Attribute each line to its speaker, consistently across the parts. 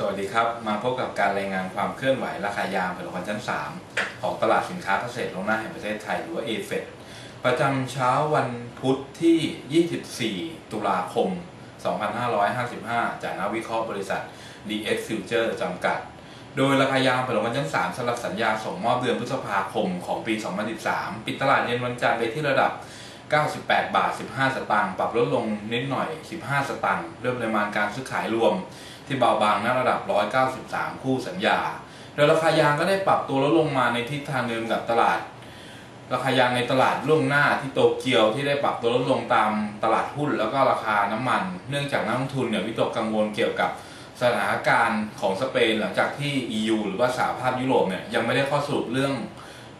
Speaker 1: สวัสดีครับ มาพบกับการรายงานความเคลื่อนไหวราคายางผลิตภัณฑ์ชั้น 3 ของตลาดสินค้าเกษตรลงหน้าแห่งประเทศไทยหรือว่า a f e d ประจำเช้าวันพุธที่ 24 ตุลาคม 2555 จากนักวิเคราะห์บริษัท DX Future จำกัด โดยราคายางผลิตภัณฑ์ชั้น 3สำหรับสัญญาส่งมอบเดือนพฤษภาคมของปี 2013 ปิดตลาดเย็นวันจันทร์ไปที่ระดับ 98 บาท 15 สตางค์ ปรับลดลงนิดหน่อย 15 สตางค์ด้วยปริมาณการซื้อขายรวม ที่เบาบางณระดับ 193 คู่สัญญา โดยราคายางก็ได้ปรับตัวลดลงมาในทิศทางเดิมกับตลาด ราคายางในตลาดล่วงหน้าที่โตเกียวที่ได้ปรับตัวลดลงตามตลาดหุ้นแล้วก็ราคาน้ำมัน เนื่องจากนักลงทุนเนี่ยวิตกกังวลเกี่ยวกับสถานการณ์ของสเปนหลังจากที่ EU หรือว่าสหภาพยุโรปเนี่ยยังไม่ได้ข้อสรุปเรื่อง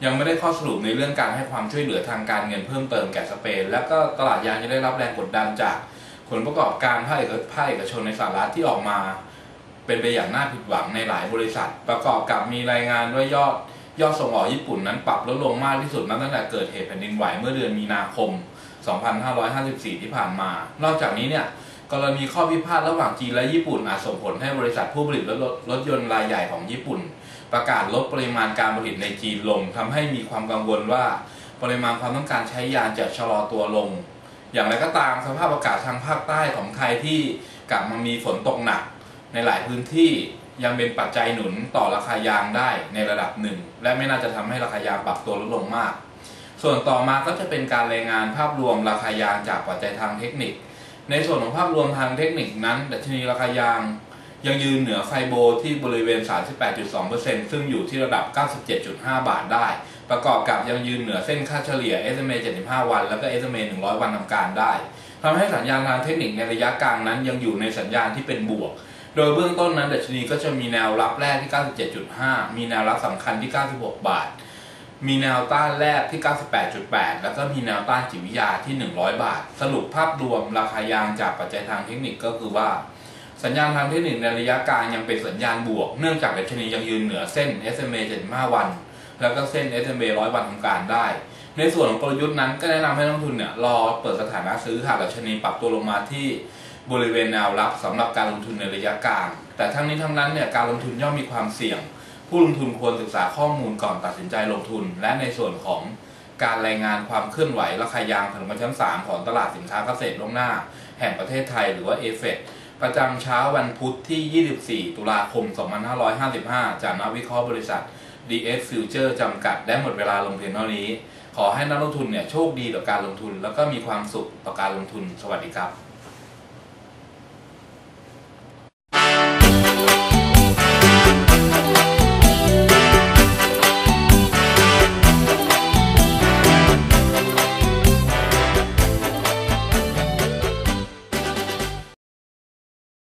Speaker 1: ยังไม่ได้ข้อสรุปในเรื่องการให้ความช่วยเหลือทางการเงินเพิ่มเติมแก่สเปน และก็ตลาดยางจะได้รับแรงกดดันจากผลประกอบการภาคเอกภาคเอกชนในสหรัฐที่ออกมา เป็นไปอย่างน่าผิดหวังในหลายบริษัท ประกอบกับมีรายงานว่ายอดยอดส่งออกญี่ปุ่นนั้นปรับลดลงมากที่สุดนับตั้งแต่เกิดเหตุแผ่นดินไหวเมื่อเดือนมีนาคม 2554 ที่ผ่านมา นอกจากนี้เนี่ย กรณีข้อพิพาทระหว่างจีนและญี่ปุ่นอาจส่งผลให้บริษัทผู้ผลิตรถรถยนต์รายใหญ่ของญี่ปุ่น ประกาศลดปริมาณการผลิตในจีนลงทำให้มีความกังวลว่าปริมาณความต้องการใช้ยางจะชะลอตัวลง อย่างไรก็ตามสภาพอากาศทางภาคใต้ของไทยที่กลับมามีฝนตกหนัก ในหลายพื้นที่ยังเป็นปัจจัยหนุนต่อราคายางได้ในระดับหนึ่ง และไม่น่าจะทำให้ราคายางปรับตัวลดลงมาก ส่วนต่อมาก็จะเป็นการรายงานภาพรวมราคายางจากปัจจัยทางเทคนิค ในส่วนของภาพรวมทางเทคนิคนั้นดัชนีราคายาง ยังยืนเหนือไฟโบที่บริเวณ 38.2%ซึ่งอยู่ที่ระดับ 97.5 บาทได้ ประกอบกับยังยืนเหนือเส้นค่าเฉลี่ย SMA 75 วัน แล้วก็ SMA 100 วันทำการได้ทำให้สัญญาณทางเทคนิคในระยะกลางนั้นยังอยู่ในสัญญาณที่เป็นบวก โดยเบื้องต้นนั้นดัชนีก็จะมีแนวรับแรกที่ 97.5 มีแนวรับสำคัญที่ 96 บาท มีแนวต้านแรกที่ 98.8 แล้วก็มีแนวต้านจิตวิทยาที่ 100 บาท สรุปภาพรวมราคายางจากปัจจัยทางเทคนิคก็คือว่า สัญญาณทางเทคนิคในระยะกลางยังเป็นสัญญาณบวก เนื่องจากดัชนียังยืนเหนือเส้น SMA 75 วัน แล้วก็เส้น SMA 100 วันทำการได้ ในส่วนของกลยุทธ์นั้นก็แนะนำให้นักลงทุนเนี่ยรอเปิดสถานะซื้อหากดัชนีปรับตัวลงมาที่บริเวณแนวรับสำหรับการลงทุนในระยะกลาง แต่ทั้งนี้ทั้งนั้นเนี่ยการลงทุนย่อมมีความเสี่ยง ผู้ลงทุนควรศึกษาข้อมูลก่อนตัดสินใจลงทุน และในส่วนของการรายงานความเคลื่อนไหวราคายางผลิตภัณฑ์ชั้น 3 ของตลาดสินค้าเกษตรล่วงหน้า แห่งประเทศไทยหรือว่า a f e d ประจำเช้าวันพุธที่ 24 ตุลาคม 2555 จากนักวิเคราะห์บริษัท DX Future จำกัด ได้หมดเวลาลงเพียงเท่านี้ ขอให้นักลงทุนเนี่ยโชคดีต่อการลงทุน แล้วก็มีความสุขต่อการลงทุน สวัสดีครับ